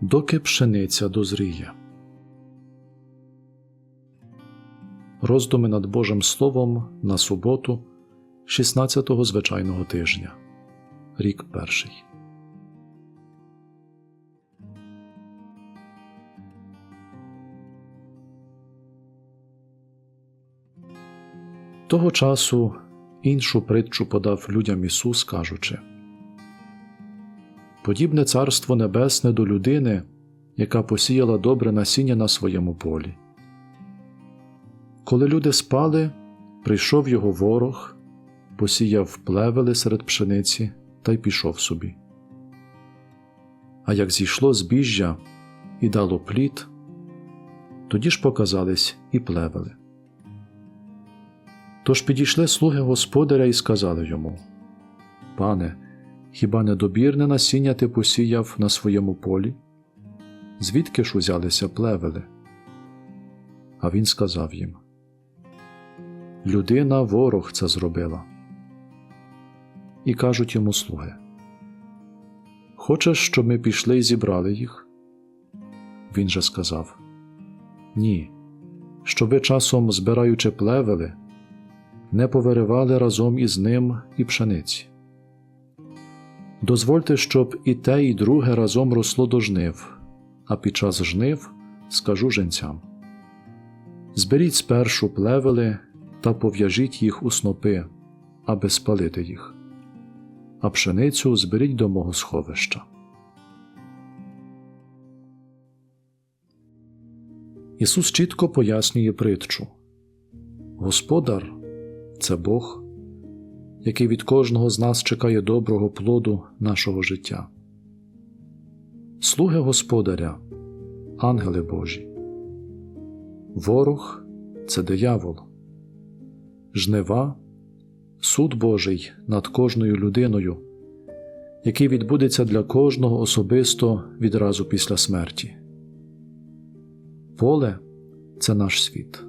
доки пшениця дозріє. Роздуми над Божим Словом на суботу, 16-го звичайного тижня. Рік перший. Того часу іншу притчу подав людям Ісус, кажучи Подібне царство небесне до людини, яка посіяла добре насіння на своєму полі. Коли люди спали, прийшов його ворог, посіяв плевели серед пшениці та й пішов собі. А як зійшло збіжжя і дало плід, тоді ж показались і плевели. Тож підійшли слуги господаря і сказали йому Пане, хіба недобірне насіння ти посіяв на своєму полі? Звідки ж узялися плевели? А він сказав їм Людина ворог це зробила. І кажуть йому слуги Хочеш, щоб ми пішли і зібрали їх? Він же сказав Ні, щоб ви часом, збираючи плевели, не повиривали разом із ним і пшениці. Дозвольте, щоб і те, і друге разом росло до жнив, а під час жнив скажу женцям. Зберіть спершу плевели та пов'яжіть їх у снопи, аби спалити їх, а пшеницю зберіть до мого сховища. Ісус чітко пояснює притчу. Господар це Бог, який від кожного з нас чекає доброго плоду нашого життя. Слуги Господаря, ангели Божі, ворог це диявол, жнива, суд Божий над кожною людиною, який відбудеться для кожного особисто відразу після смерті. Поле це наш світ.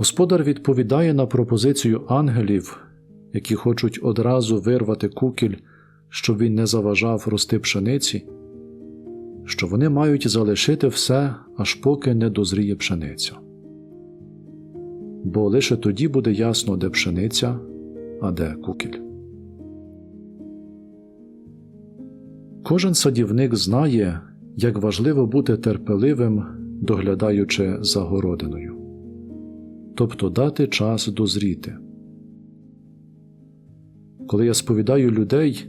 Господар відповідає на пропозицію ангелів, які хочуть одразу вирвати кукіль, щоб він не заважав рости пшениці, що вони мають залишити все, аж поки не дозріє пшениця. Бо лише тоді буде ясно, де пшениця, а де кукіль. Кожен садівник знає, як важливо бути терпеливим, доглядаючи за городиною тобто дати час дозріти. Коли я сповідаю людей,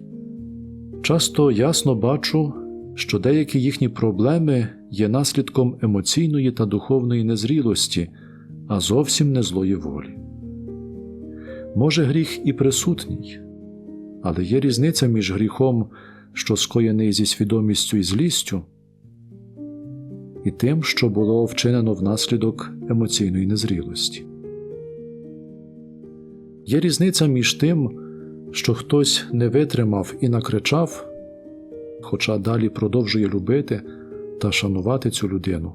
часто ясно бачу, що деякі їхні проблеми є наслідком емоційної та духовної незрілості, а зовсім не злої волі. Може, гріх і присутній, але є різниця між гріхом, що скоєний зі свідомістю і злістю, і тим, що було вчинено внаслідок емоційної незрілості. Є різниця між тим, що хтось не витримав і накричав, хоча далі продовжує любити та шанувати цю людину,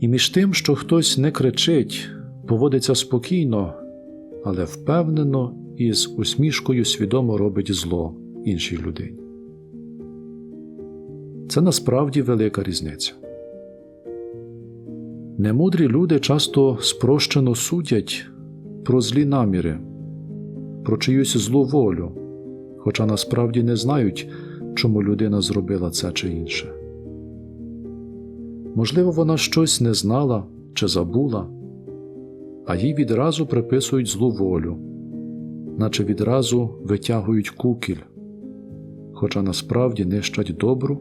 і між тим, що хтось не кричить, поводиться спокійно, але впевнено і з усмішкою свідомо робить зло іншій людині. Це насправді велика різниця. Немудрі люди часто спрощено судять про злі наміри, про чиюсь злу волю, хоча насправді не знають, чому людина зробила це чи інше. Можливо, вона щось не знала чи забула, а їй відразу приписують злу волю, наче відразу витягують кукіль, хоча насправді нищать добру,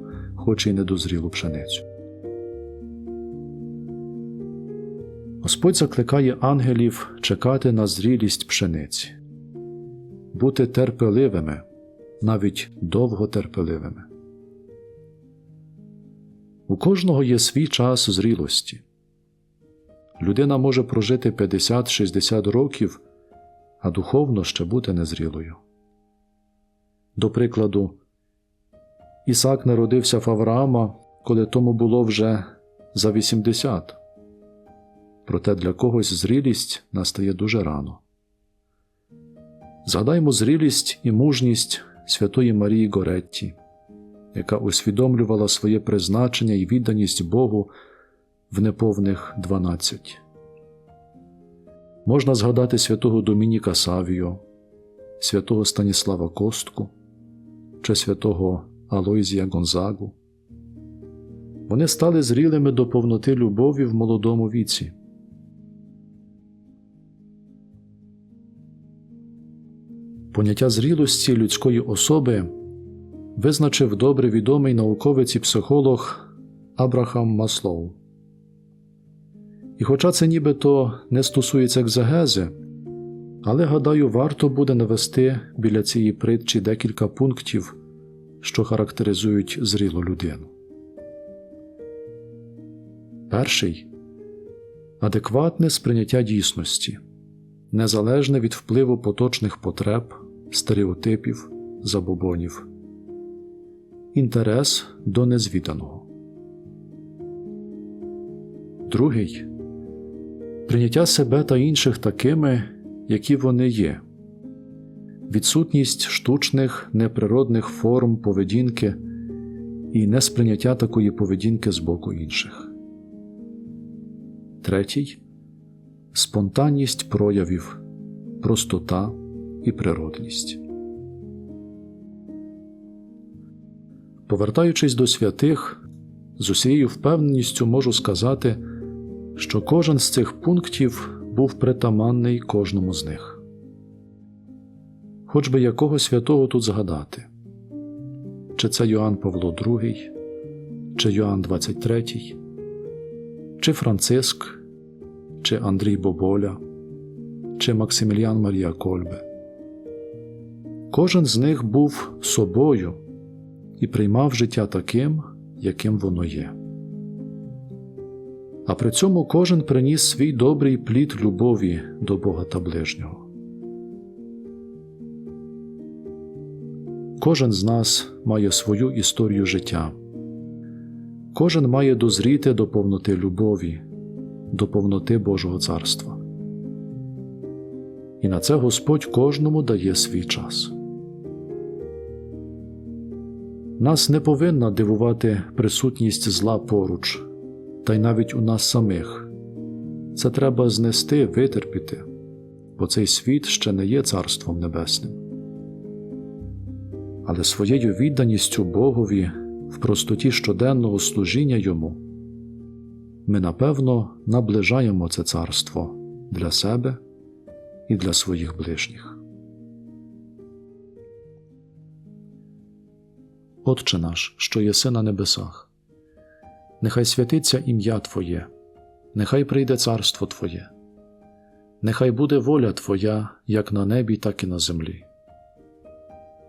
хоч і недозрілу пшеницю. Господь закликає ангелів чекати на зрілість пшениці, бути терпеливими, навіть довготерпеливими. У кожного є свій час зрілості. Людина може прожити 50-60 років, а духовно ще бути незрілою. До прикладу, Ісак народився в Авраама, коли тому було вже за 80 проте для когось зрілість настає дуже рано. Згадаймо зрілість і мужність Святої Марії Горетті, яка усвідомлювала своє призначення і відданість Богу в неповних 12. Можна згадати святого Домініка Савіо, святого Станіслава Костку чи святого Алойзія Гонзагу. Вони стали зрілими до повноти любові в молодому віці. Поняття зрілості людської особи визначив добре відомий науковець і психолог Абрахам Маслоу. І хоча це нібито не стосується екзегези, але гадаю, варто буде навести біля цієї притчі декілька пунктів, що характеризують зрілу людину. Перший адекватне сприйняття дійсності, незалежне від впливу поточних потреб, стереотипів, забобонів, інтерес до незвіданого. Другий прийняття себе та інших такими, які вони є, відсутність штучних неприродних форм поведінки і несприйняття такої поведінки з боку інших. Третій спонтанність проявів, простота і природність. Повертаючись до святих, з усією впевненістю можу сказати, що кожен з цих пунктів був притаманний кожному з них. Хоч би якого святого тут згадати, чи це Йоанн Павло II, чи Йоанн 23, чи Франциск, чи Андрій Боболя, чи Максиміліан Марія Кольбе. Кожен з них був собою і приймав життя таким, яким воно є. А при цьому кожен приніс свій добрий плід любові до Бога та ближнього. Кожен з нас має свою історію життя. Кожен має дозріти до повноти любові, до повноти Божого царства. І на це Господь кожному дає свій час. Нас не повинна дивувати присутність зла поруч, та й навіть у нас самих. Це треба знести, витерпіти, бо цей світ ще не є Царством Небесним. Але своєю відданістю Богові в простоті щоденного служіння Йому ми напевно наближаємо це царство для себе і для своїх ближніх. Отче наш, що єси на небесах, нехай святиться ім'я Твоє, нехай прийде царство Твоє, нехай буде воля Твоя як на небі, так і на землі.